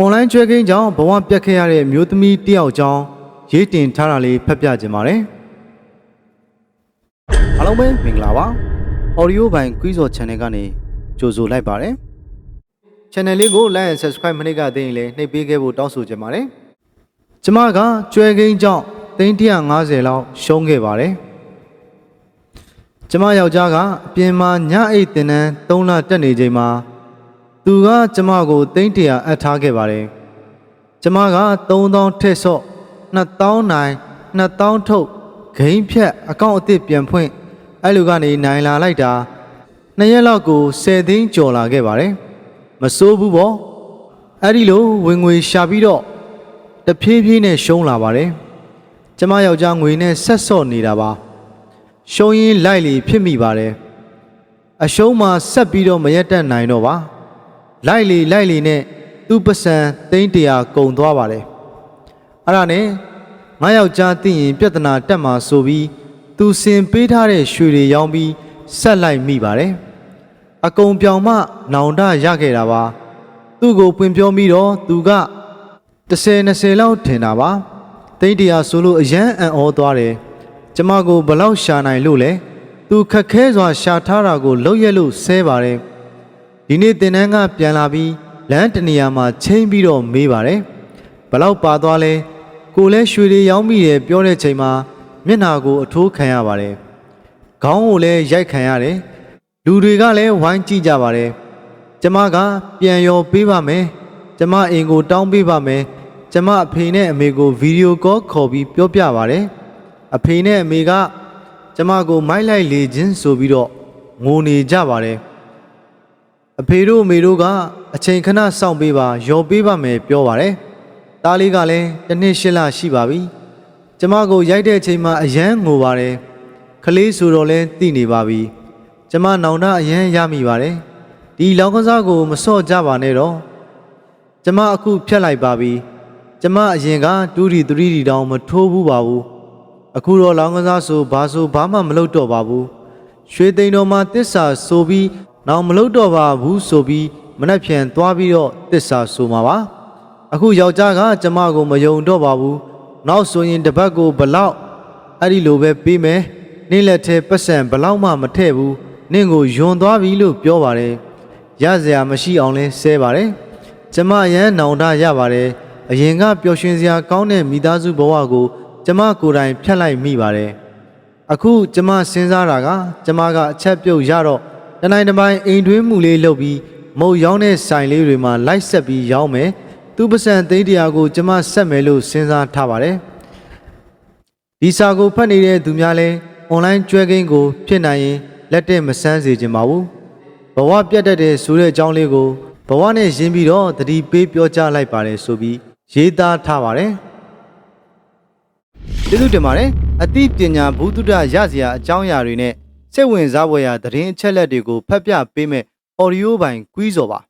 အွန်လိုင်းကျွဲကင်းကြောင့်ဘဝပြတ်ခဲ့ရတဲ့မျိုးသမီးတယောက်ကြောင့်ရေးတင်ထားတာလေးဖတ်ပြခြင်းပါတယ်အားလုံးပဲမင်္ဂလာပါ audio ဘိုင် quiz or channel ကနေကြိုဆိုလိုက်ပါတယ် channel လေးကို like and subscribe မနေ့ကသိရင်လည်းနှိပ်ပေးခဲ့ဖို့တောင်းဆိုချင်ပါတယ်ကျမကကျွဲကင်းကြောင့်သိန်း150လောက်ရှုံးခဲ့ပါတယ်ကျမယောက်ျားကအပြင်မှာညအိတ်တင်တန်း3လတက်နေချိန်မှာ သူကကျမကိုသိန်း100အပ်ထားခဲ့ပါတယ်ကျမက3000ထက်ဆော့2000နိုင်2000ထုတ်ဂိမ်းဖြတ်အကောင့်အသစ်ပြန်ဖွင့်အဲ့လိုကနေနိုင်လာလိုက်တာနှစ်ရက်လောက်ကို10သိန်းကျော်လာခဲ့ပါတယ်မစိုးဘူးပေါ့အဲ့ဒီလိုဝင်ငွေရှာပြီးတော့တဖြည်းဖြည်းနဲ့ရှုံးလာပါတယ်ကျမယောက်ျားငွေနဲ့ဆက်ဆော့နေတာပါရှုံးရင်လိုက်လီဖြစ်မိပါတယ်အရှုံးမှာဆက်ပြီးတော့မရက်တက်နိုင်တော့ပါ လိုက်လီလိုက်လီနဲ့သူ့ပစံသိန်းတရာကုန်သွားပါတယ်အဲ့ဒါနဲ့ငါယောက်ျားသိရင်ပြဿနာတက်မှာဆိုပြီးသူစင်ပေးထားတဲ့ရွှေတွေရောင်းပြီးဆက်လိုက်မိပါတယ်အကုံပြောင်မှနောင်တရခဲ့တာပါသူ့ကိုပွင့်ပြောပြီးတော့သူက30 20လောက်ထင်တာပါသိန်းတရာဆိုလို့အရန်အံ့ဩသွားတယ်ကျမကိုဘလောက်ရှာနိုင်လို့လဲသူခက်ခဲစွာရှာထားတာကိုလှုပ်ရက်လို့ဆဲပါတယ် ဒီနေ့တင်တန်းကပြန်လာပြီးလမ်းတနေရာမှာချိန်ပြီးတော့မေးပါတယ်ဘလောက်ပါသွားလဲကိုလဲရွှေတွေရောင်းမိတယ်ပြောတဲ့ချိန်မှာမျက်နာကိုအထိုးခံရပါတယ်ခေါင်းကိုလည်းရိုက်ခံရတယ်လူတွေကလည်းဝိုင်းကြည့်ကြပါတယ်ကျမကပြန်ရောပေးပါမယ်ကျမအိမ်ကိုတောင်းပေးပါမယ်ကျမအဖေနဲ့အမေကိုဗီဒီယိုကောခေါ်ပြီးပြောပြပါတယ်အဖေနဲ့အမေကကျမကိုမိုက်လိုက်လေခြင်းဆိုပြီးတော့ငိုနေကြပါတယ် အဖေတို့အမေတို့ကအချိန်ခဏစောင့်ပေးပါရော်ပေးပါမယ်ပြောပါတယ်တားလေးကလည်းတစ်နှစ်ရှစ်လရှိပါပြီကျမကိုရိုက်တဲ့အချိန်မှာအယမ်းငိုပါတယ်ခလေးဆိုတော့လဲသိနေပါပြီကျမနောင်တအယမ်းရမိပါတယ်ဒီလောင်းကစားကိုမစော့ကြပါနဲ့တော့ကျမအခုဖြတ်လိုက်ပါပြီကျမအရင်က2 3 3တောင်မထိုးဘူးပါဘူးအခုတော့လောင်းကစားဆိုဘာဆိုဘာမှမလုပ်တော့ပါဘူးရွှေသိန်းတော်မှာတစ္ဆာဆိုပြီး နောက်မလုပ်တော့ပါဘူးဆိုပြီးမနှက်ဖြန်သွားပြီးတော့တစ္ဆာဆိုမှာပါအခုယောက်ျားကကျမကိုမယုံတော့ပါဘူးနောက်ဆိုရင်တပတ်ကိုဘလောက်အဲ့ဒီလိုပဲပေးမယ်နင်းလက်ထဲပတ်စံဘလောက်မှမထည့်ဘူးနင့်ကိုယွန်သွားပြီလို့ပြောပါတယ်ရစရာမရှိအောင်လဲဆဲပါတယ်ကျမရမ်းနောင်တရပါတယ်အရင်ကပျော်ရွှင်စရာကောင်းတဲ့မိသားစုဘဝကိုကျမကိုယ်တိုင်ဖြတ်လိုက်မိပါတယ်အခုကျမစဉ်းစားတာကကျမကအချက်ပြုတ်ရတော့ တနိုင်တစ်ပိုင်းအိမ်တွင်းမှုလေးလုပ်ပြီးမုတ်ရောင်းတဲ့ဆိုင်လေးတွေမှာလိုက်ဆက်ပြီးရောင်းမယ်သူပစံသိန်းတရာကိုကျမဆက်မယ်လို့စဉ်းစားထားပါတယ်ဒီစာကိုဖတ်နေတဲ့သူများလဲအွန်လိုင်းကျွဲကင်းကို ဖြစ်နိုင်ရင်လက်တဲ့မဆန်းစေချင်ပါဘူးဘဝပြတ်တတ်တဲ့ဆိုတဲ့အကြောင်းလေးကိုဘဝနဲ့ရင်းပြီးတော့သတိပေးပြောကြားလိုက်ပါတယ်ဆိုပြီးရေးသားထားပါတယ်ကျေးဇူးတင်ပါတယ်အသိပညာဘုဒ္ဓရရစရာအကြောင်းအရာတွေနဲ့ စိတ်ဝင်စားဖွယ်ရာသတင်းအချက်လက်တွေကိုဖတ်ပြပေးမဲ့ audio ပိုင်းကွီးစော်ပါ